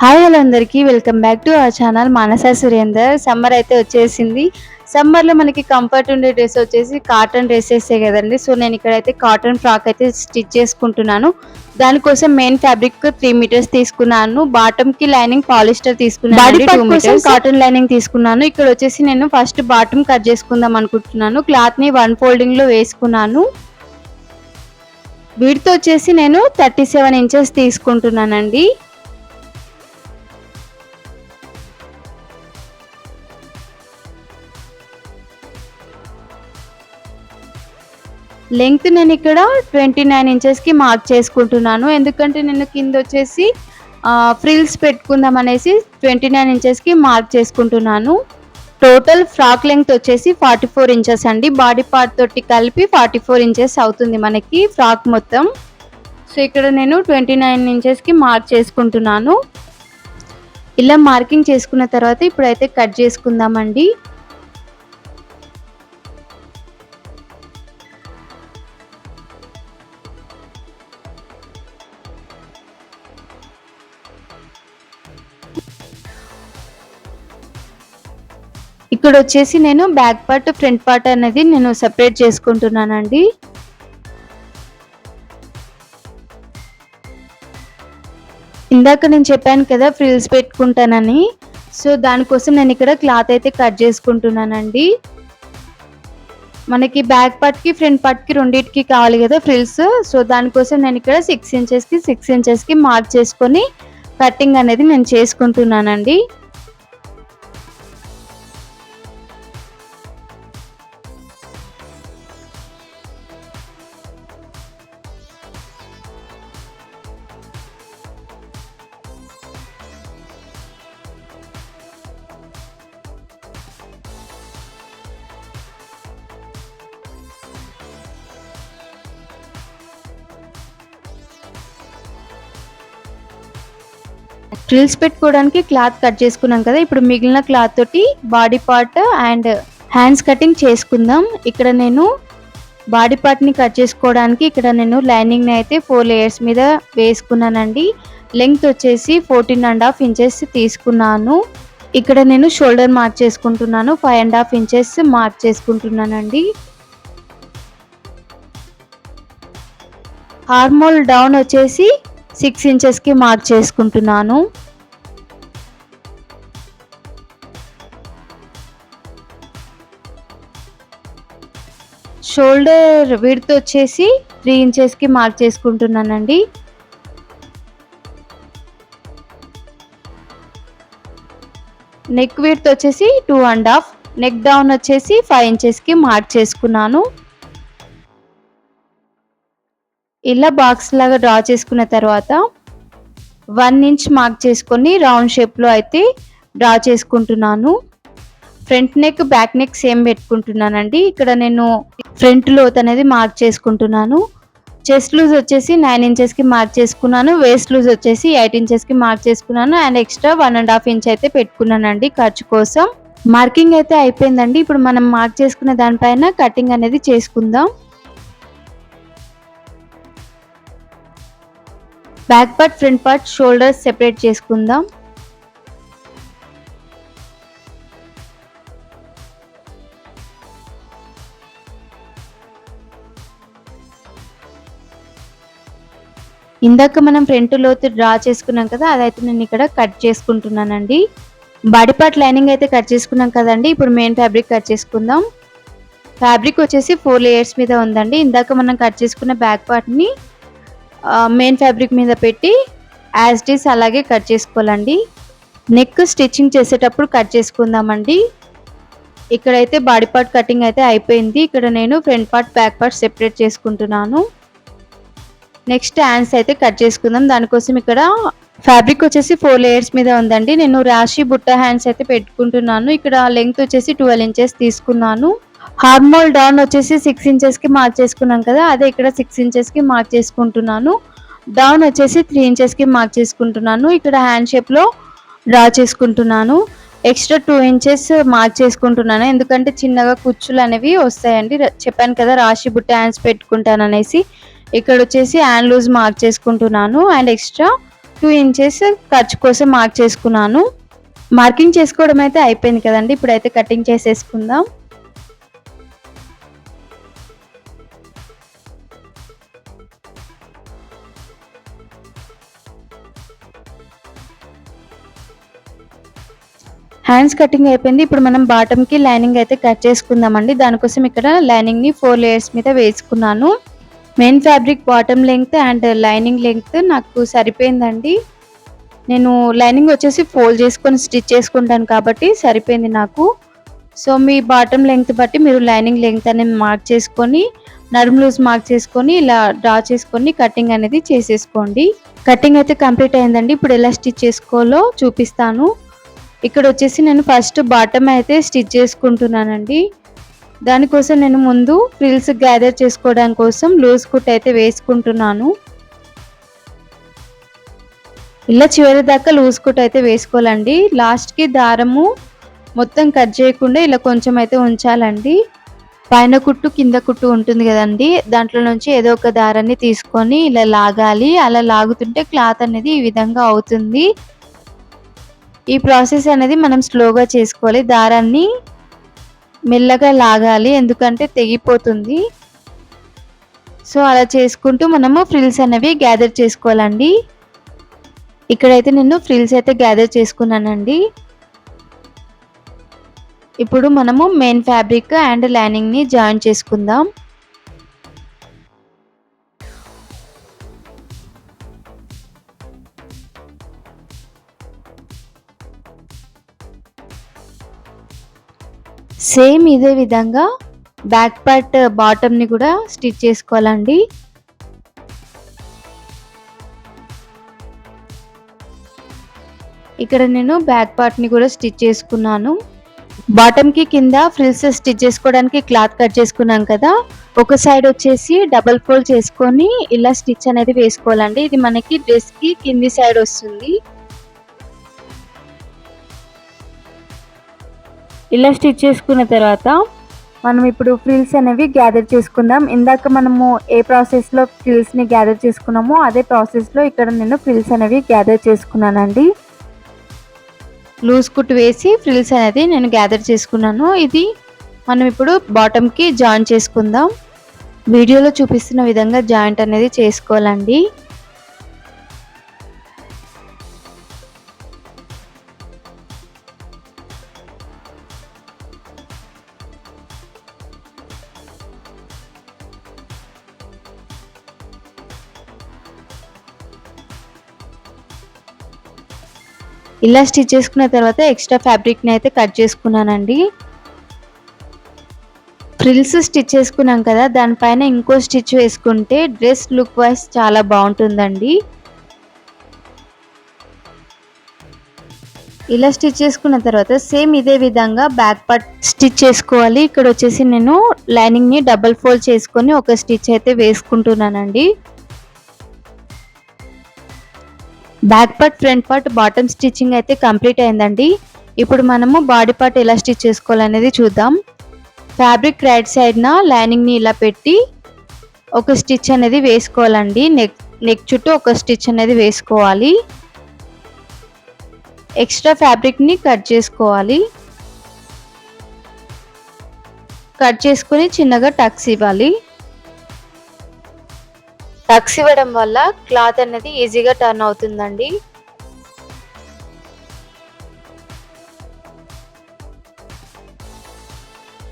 Hi hello అందరికీ welcome back to our channel Manasa Surender. Summer అయితే వచ్చేసింది. సమ్మర్లో మనకి కంఫర్ట్ ఉండే డ్రెస్ వచ్చేసి కాటన్ డ్రెస్సెసే కదండి. సో నేను ఇక్కడైతే కాటన్ ఫ్రాక్ అయితే స్టిచ్ చేసుకుంటున్నాను. దానికోసం మెయిన్ ఫ్యాబ్రిక్ త్రీ మీటర్స్ తీసుకున్నాను. బాటమ్కి లైనింగ్ పాలిస్టర్ తీసుకున్నాను మీటర్స్. కాటన్ లైనింగ్ తీసుకున్నాను. ఇక్కడ వచ్చేసి నేను ఫస్ట్ బాటమ్ కట్ చేసుకుందాం అనుకుంటున్నాను. క్లాత్ని వన్ ఫోల్డింగ్లో వేసుకున్నాను. వీటితో వచ్చేసి నేను థర్టీ సెవెన్ ఇంచెస్ తీసుకుంటున్నానండి. లెంగ్త్ నేను ఇక్కడ ట్వంటీ నైన్ ఇంచెస్కి మార్క్ చేసుకుంటున్నాను. ఎందుకంటే నేను కింద వచ్చేసి ఫ్రిల్స్ పెట్టుకుందాం అనేసి ట్వంటీ నైన్ ఇంచెస్కి మార్క్ చేసుకుంటున్నాను. టోటల్ ఫ్రాక్ లెంగ్త్ వచ్చేసి ఫార్టీ ఫోర్ ఇంచెస్ అండి. బాడీ పార్ట్ తోటి కలిపి ఫార్టీ ఫోర్ ఇంచెస్ అవుతుంది మనకి ఫ్రాక్ మొత్తం. సో ఇక్కడ నేను ట్వంటీ నైన్ ఇంచెస్కి మార్క్ చేసుకుంటున్నాను. ఇలా మార్కింగ్ చేసుకున్న తర్వాత ఇప్పుడైతే కట్ చేసుకుందామండి. ఇక్కడ వచ్చేసి నేను బ్యాక్ పార్ట్ ఫ్రంట్ పార్ట్ అనేది నేను సెపరేట్ చేసుకుంటున్నానండి. ఇందాక నేను చెప్పాను కదా ఫ్రిల్స్ పెట్టుకుంటానని. సో దానికోసం నేను ఇక్కడ క్లాత్ అయితే కట్ చేసుకుంటున్నానండి. మనకి బ్యాక్ పార్ట్కి ఫ్రంట్ పార్ట్కి రెండింటికి కావాలి కదా ఫ్రిల్స్. సో దానికోసం నేను ఇక్కడ సిక్స్ ఇంచెస్కి సిక్స్ ఇంచెస్కి మార్క్ చేసుకొని కటింగ్ అనేది నేను చేసుకుంటున్నానండి. ఫ్రిల్స్ పెట్టుకోవడానికి క్లాత్ కట్ చేసుకున్నాం కదా ఇప్పుడు మిగిలిన క్లాత్ తోటి body part and hands cutting చేసుకుందాం. ఇక్కడ నేను బాడీ పార్ట్ని కట్ చేసుకోవడానికి ఇక్కడ నేను లైనింగ్ని అయితే ఫోర్ లేయర్స్ మీద వేసుకున్నానండి. లెంగ్త్ వచ్చేసి ఫోర్టీన్ అండ్ హాఫ్ ఇంచెస్ తీసుకున్నాను. ఇక్కడ నేను షోల్డర్ మార్క్ చేసుకుంటున్నాను five and half inches mark చేసుకుంటున్నానండి. హార్మోల్ డౌన్ వచ్చేసి సిక్స్ ఇంచెస్కి మార్క్ చేసుకుంటున్నాను. షోల్డర్ విడ్త్ వచ్చేసి త్రీ ఇంచెస్కి మార్క్ చేసుకుంటున్నానండి. నెక్ విడ్త్ వచ్చేసి two and half neck down వచ్చేసి ఫైవ్ ఇంచెస్కి మార్క్ చేసుకున్నాను. ఇలా బాక్స్ లాగా డ్రా చేసుకున్న తర్వాత వన్ ఇంచ్ మార్క్ చేసుకొని రౌండ్ షేప్లో అయితే డ్రా చేసుకుంటున్నాను. Front neck back neck same పెట్టుకుంటున్నానండి. ఇక్కడ నేను ఫ్రంట్ లోత్ అనేది మార్క్ చేసుకుంటున్నాను. చెస్ట్ లూజ్ వచ్చేసి నైన్ ఇంచెస్కి మార్క్ చేసుకున్నాను. వేస్ట్ లూజ్ వచ్చేసి ఎయిట్ ఇంచెస్కి మార్క్ చేసుకున్నాను. And extra one and half inch అయితే పెట్టుకున్నానండి ఖర్చు కోసం. మార్కింగ్ అయితే అయిపోయిందండి. ఇప్పుడు మనం మార్క్ చేసుకున్న దానిపైన కటింగ్ అనేది చేసుకుందాం. Back part front part shoulders separate చేసుకుందాం. ఇందాక మనం ఫ్రంట్ లోతు డ్రా చేసుకున్నాం కదా అదైతే నేను ఇక్కడ కట్ చేసుకుంటున్నానండి. బాడీ పార్ట్ లైనింగ్ అయితే కట్ చేసుకున్నాం కదండి ఇప్పుడు మెయిన్ ఫ్యాబ్రిక్ కట్ చేసుకుందాం. ఫ్యాబ్రిక్ వచ్చేసి ఫోర్ లేయర్స్ మీద ఉందండి. ఇందాక మనం కట్ చేసుకున్న బ్యాక్ పార్ట్ని మెయిన్ ఫ్యాబ్రిక్ మీద పెట్టి యాజ్ డీస్ అలాగే కట్ చేసుకోవాలండి. నెక్ స్టిచ్చింగ్ చేసేటప్పుడు కట్ చేసుకుందామండి. ఇక్కడైతే బాడీ పార్ట్ కటింగ్ అయితే అయిపోయింది. ఇక్కడ నేను front part back part separate చేసుకుంటున్నాను. నెక్స్ట్ హ్యాండ్స్ అయితే కట్ చేసుకుందాం. దానికోసం ఇక్కడ ఫ్యాబ్రిక్ వచ్చేసి ఫోర్ లేయర్స్ మీద ఉందండి. నేను రాశి బుట్ట హ్యాండ్స్ అయితే పెట్టుకుంటున్నాను. ఇక్కడ లెంగ్త్ వచ్చేసి ట్వెల్వ్ ఇంచెస్ తీసుకున్నాను. హార్మోల్ డౌన్ వచ్చేసి సిక్స్ ఇంచెస్కి మార్క్ చేసుకున్నాం కదా అదే ఇక్కడ సిక్స్ ఇంచెస్కి మార్క్ చేసుకుంటున్నాను డౌన్ వచ్చేసి త్రీ ఇంచెస్కి మార్క్ చేసుకుంటున్నాను ఇక్కడ హ్యాండ్ షేప్లో డ్రా చేసుకుంటున్నాను. ఎక్స్ట్రా టూ ఇంచెస్ మార్క్ చేసుకుంటున్నాను ఎందుకంటే చిన్నగా కుచ్చులు అనేవి వస్తాయండి. చెప్పాను కదా రాశి బుట్ట హ్యాండ్స్ పెట్టుకుంటాను అనేసి. ఇక్కడ వచ్చేసి హ్యాండ్ లూజ్ మార్క్ చేసుకుంటున్నాను అండ్ ఎక్స్ట్రా టూ ఇంచెస్ ఖర్చు కోసం మార్క్ చేసుకున్నాను మార్కింగ్ చేసుకోవడం అయితే అయిపోయింది కదండి. ఇప్పుడైతే కటింగ్ చేసేసుకుందాం. హ్యాండ్స్ కటింగ్ అయిపోయింది. ఇప్పుడు మనం బాటమ్కి లైనింగ్ అయితే కట్ చేసుకుందామండి. దానికోసం ఇక్కడ లైనింగ్ని ఫోర్ లేయర్స్ మీద వేసుకున్నాను. Main fabric bottom length and lining length నాకు సరిపోయిందండి. నేను లైనింగ్ వచ్చేసి ఫోల్డ్ చేసుకొని స్టిచ్ చేసుకుంటాను కాబట్టి సరిపోయింది నాకు. సో మీ బాటమ్ లెంగ్త్ బట్టి మీరు లైనింగ్ లెంగ్త్ అనేది మార్క్ చేసుకొని నడుము లూజ్ మార్క్ చేసుకొని ఇలా డ్రా చేసుకొని కటింగ్ అనేది చేసేసుకోండి. కటింగ్ అయితే కంప్లీట్ అయిందండి. ఇప్పుడు ఎలా స్టిచ్ చేసుకోవాలో చూపిస్తాను. ఇక్కడ వచ్చేసి నేను ఫస్ట్ బాటమ్ అయితే స్టిచ్ చేసుకుంటున్నానండి. దానికోసం నేను ముందు ఫ్రిల్స్ గ్యాదర్ చేసుకోవడం కోసం లూజ్ కుట్ అయితే వేసుకుంటున్నాను. ఇలా చివరి దాకా లూజ్ కుట్ అయితే వేసుకోవాలండి. లాస్ట్కి దారము మొత్తం కట్ చేయకుండా ఇలా కొంచెం అయితే ఉంచాలండి. పైన కుట్టు కింద కుట్టు ఉంటుంది కదండి. దాంట్లో నుంచి ఏదో ఒక దారాన్ని తీసుకొని ఇలా లాగాలి. అలా లాగుతుంటే క్లాత్ అనేది ఈ విధంగా అవుతుంది. ఈ ప్రాసెస్ అనేది మనం స్లోగా చేసుకోవాలి. దారాన్ని మెల్లగా లాగాలి. ఎందుకంటే తెగిపోతుంది. సో అలా చేసుకుంటూ మనము ఫ్రిల్స్ అనేవి గ్యాదర్ చేసుకోవాలండి. ఇక్కడైతే నేను ఫ్రిల్స్ అయితే గ్యాదర్ చేసుకున్నానండి. ఇప్పుడు మనము మెయిన్ ఫ్యాబ్రిక్ అండ్ లైనింగ్ని జాయిన్ చేసుకుందాం. సేమ్ ఇదే విధంగా బ్యాక్ పార్ట్ బాటమ్ని కూడా స్టిచ్ చేసుకోవాలండి. ఇక్కడ నేను బ్యాక్ పార్ట్ని కూడా స్టిచ్ చేసుకున్నాను. బాటమ్కి కింద ఫ్రిల్స్ స్టిచ్ చేసుకోవడానికి క్లాత్ కట్ చేసుకున్నాం కదా. ఒక సైడ్ వచ్చేసి డబల్ ఫోల్డ్ చేసుకొని ఇలా స్టిచ్ అనేది వేసుకోవాలండి. ఇది మనకి డ్రెస్కి కింది సైడ్ వస్తుంది. ఇలా స్టిచ్ చేసుకున్న తర్వాత మనం ఇప్పుడు ఫ్రిల్స్ అనేవి గ్యాదర్ చేసుకుందాం. ఇందాక మనము ఏ ప్రాసెస్లో ఫ్రిల్స్ని గ్యాదర్ చేసుకున్నామో అదే ప్రాసెస్లో ఇక్కడ నేను ఫ్రిల్స్ అనేవి గ్యాదర్ చేసుకున్నానండి. లూజ్ కుట్ వేసి ఫ్రిల్స్ అనేది నేను గ్యాదర్ చేసుకున్నాను. ఇది మనం ఇప్పుడు బాటమ్కి జాయిన్ చేసుకుందాం. వీడియోలో చూపిస్తున్న విధంగా జాయింట్ అనేది చేసుకోవాలండి. ఇలా స్టిచ్ చేసుకున్న తర్వాత ఎక్స్ట్రా ఫ్యాబ్రిక్ని అయితే కట్ చేసుకున్నానండి. ఫ్రిల్స్ స్టిచ్ చేసుకున్నాం కదా దానిపైన ఇంకో స్టిచ్ వేసుకుంటే డ్రెస్ లుక్ వైజ్ చాలా బాగుంటుందండి. ఇలా స్టిచ్ చేసుకున్న తర్వాత సేమ్ ఇదే విధంగా బ్యాక్ పార్ట్ స్టిచ్ చేసుకోవాలి. ఇక్కడ వచ్చేసి నేను లైనింగ్ని డబల్ ఫోల్డ్ చేసుకొని ఒక స్టిచ్ అయితే వేసుకుంటున్నానండి. Back part front part bottom stitching అయితే కంప్లీట్ అయిందండి. ఇప్పుడు మనము బాడీ పార్ట్ ఎలా స్టిచ్ చేసుకోవాలనేది చూద్దాం. ఫ్యాబ్రిక్ రైట్ సైడ్న లైనింగ్ని ఇలా పెట్టి ఒక స్టిచ్ అనేది వేసుకోవాలండి. నెక్ నెక్ చుట్టూ ఒక స్టిచ్ అనేది వేసుకోవాలి. ఎక్స్ట్రా ఫ్యాబ్రిక్ని కట్ చేసుకోవాలి. కట్ చేసుకుని చిన్నగా టక్స్ ఇవ్వాలి. టక్స్ ఇవ్వడం వల్ల క్లాత్ అనేది ఈజీగా టర్న్ అవుతుందండి.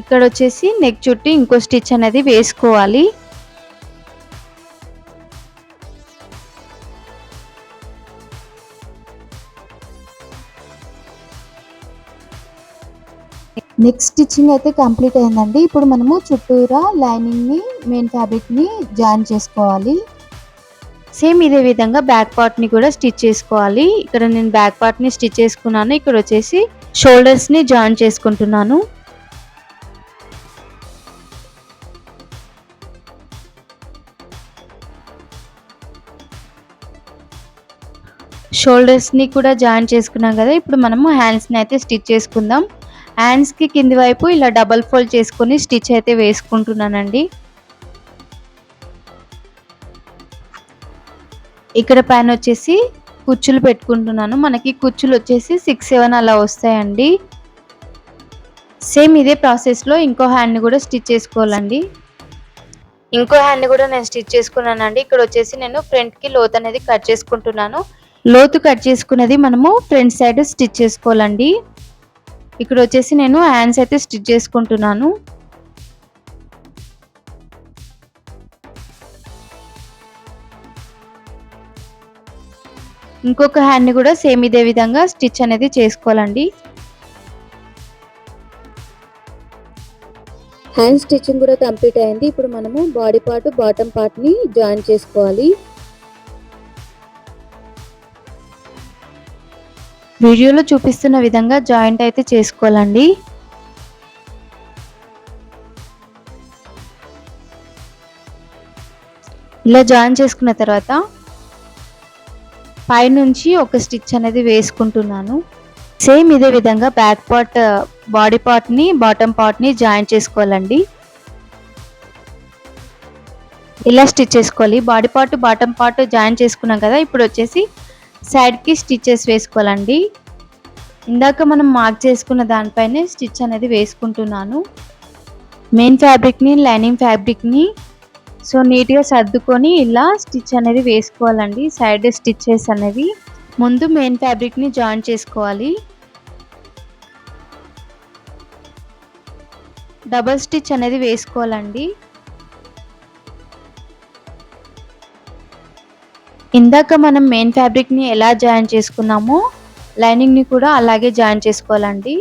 ఇక్కడ వచ్చేసి నెక్ చుట్టూ ఇంకో స్టిచ్ అనేది వేసుకోవాలి. నెక్స్ట్ స్టిచ్చింగ్ అయితే కంప్లీట్ అయిందండి. ఇప్పుడు మనము చుట్టూరా లైనింగ్ని మెయిన్ ఫ్యాబ్రిక్ని జాయిన్ చేసుకోవాలి. సేమ్ ఇదే విధంగా బ్యాక్ పార్ట్ని కూడా స్టిచ్ చేసుకోవాలి. ఇక్కడ నేను బ్యాక్ పార్ట్ని స్టిచ్ చేసుకున్నాను. ఇక్కడ వచ్చేసి షోల్డర్స్ని జాయిన్ చేసుకుంటున్నాను. షోల్డర్స్ని కూడా జాయిన్ చేసుకున్నాం కదా. ఇప్పుడు మనము హ్యాండ్స్ని అయితే స్టిచ్ చేసుకుందాం. హ్యాండ్స్కి కింది వైపు ఇలా డబల్ ఫోల్డ్ చేసుకొని స్టిచ్ అయితే వేసుకుంటున్నానండి. ఇక్కడ పైన వచ్చేసి కుచ్చులు పెట్టుకుంటున్నాను. మనకి కుచ్చులు వచ్చేసి సిక్స్ సెవెన్ అలా వస్తాయండి. సేమ్ ఇదే ప్రాసెస్లో ఇంకో హ్యాండ్ని కూడా స్టిచ్ చేసుకోవాలండి. ఇంకో హ్యాండ్ కూడా నేను స్టిచ్ చేసుకున్నానండి. ఇక్కడ వచ్చేసి నేను ఫ్రంట్కి లోత్ అనేది కట్ చేసుకుంటున్నాను. లోతు కట్ చేసుకున్నది మనము ఫ్రంట్ సైడ్ స్టిచ్ చేసుకోవాలండి. ఇక్కడ వచ్చేసి నేను హ్యాండ్స్ అయితే స్టిచ్ చేసుకుంటున్నాను. ఇంకొక హ్యాండ్ని కూడా సేమ్ ఇదే విధంగా స్టిచ్ అనేది చేసుకోవాలండి. హ్యాండ్ స్టిచ్చింగ్ కూడా కంప్లీట్ అయింది. ఇప్పుడు మనము బాడీ పార్ట్ బాటమ్ పార్ట్ని జాయిన్ చేసుకోవాలి. వీడియోలో చూపిస్తున్న విధంగా జాయింట్ అయితే చేసుకోవాలండి. ఇలా జాయిన్ చేసుకున్న తర్వాత పైనుంచి ఒక స్టిచ్ అనేది వేసుకుంటున్నాను. సేమ్ ఇదే విధంగా బ్యాక్ పార్ట్ బాడీ పార్ట్ని బాటమ్ పార్ట్ని జాయిన్ చేసుకోవాలండి. ఇలా స్టిచ్ చేసుకోవాలి. Body part bottom part join చేసుకున్నాం కదా ఇప్పుడు వచ్చేసి సైడ్కి స్టిచెస్ వేసుకోవాలండి. ఇందాక మనం మార్క్ చేసుకున్న దానిపైనే స్టిచ్ అనేది వేసుకుంటున్నాను. మెయిన్ ఫ్యాబ్రిక్ని లైనింగ్ ఫ్యాబ్రిక్ని సో నీట్గా సర్దుకొని ఇలా స్టిచ్ అనేది వేసుకోవాలండి. సైడ్ స్టిచ్చెస్ అనేవి. ముందు మెయిన్ ఫ్యాబ్రిక్ని జాయిన్ చేసుకోవాలి. డబల్ స్టిచ్ అనేది వేసుకోవాలండి. ఇందాక మనం మెయిన్ ఫ్యాబ్రిక్ని ఎలా జాయిన్ చేసుకున్నామో లైనింగ్ని కూడా అలాగే జాయిన్ చేసుకోవాలండి.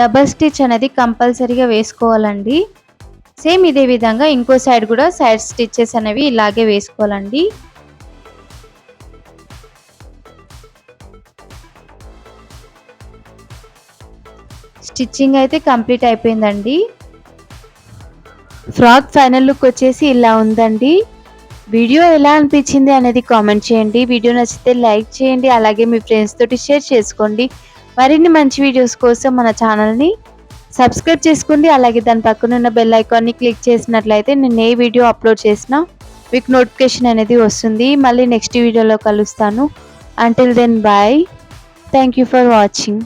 డబల్ స్టిచ్ అనేది కంపల్సరీగా వేసుకోవాలండి. సేమ్ ఇదే విధంగా ఇంకో సైడ్ కూడా సైడ్ స్టిచ్చెస్ అనేవి ఇలాగే వేసుకోవాలండి. స్టిచ్చింగ్ అయితే కంప్లీట్ అయిపోయిందండి. ఫ్రాక్ ఫైనల్ లుక్ వచ్చేసి ఇలా ఉందండి. వీడియో ఎలా అనిపించింది అనేది కామెంట్ చేయండి. వీడియో నచ్చితే లైక్ చేయండి. అలాగే మీ ఫ్రెండ్స్ తోటి షేర్ చేసుకోండి. మరిన్ని మంచి వీడియోస్ కోసం మన ఛానల్ని సబ్స్క్రైబ్ చేసుకోండి. అలాగే దాని పక్కన ఉన్న బెల్ ఐకాన్ని క్లిక్ చేసినట్లయితే నేను ఏ వీడియో అప్లోడ్ చేసినా మీకు నోటిఫికేషన్ అనేది వస్తుంది. మళ్ళీ నెక్స్ట్ వీడియోలో కలుస్తాను. Until then bye thank you for watching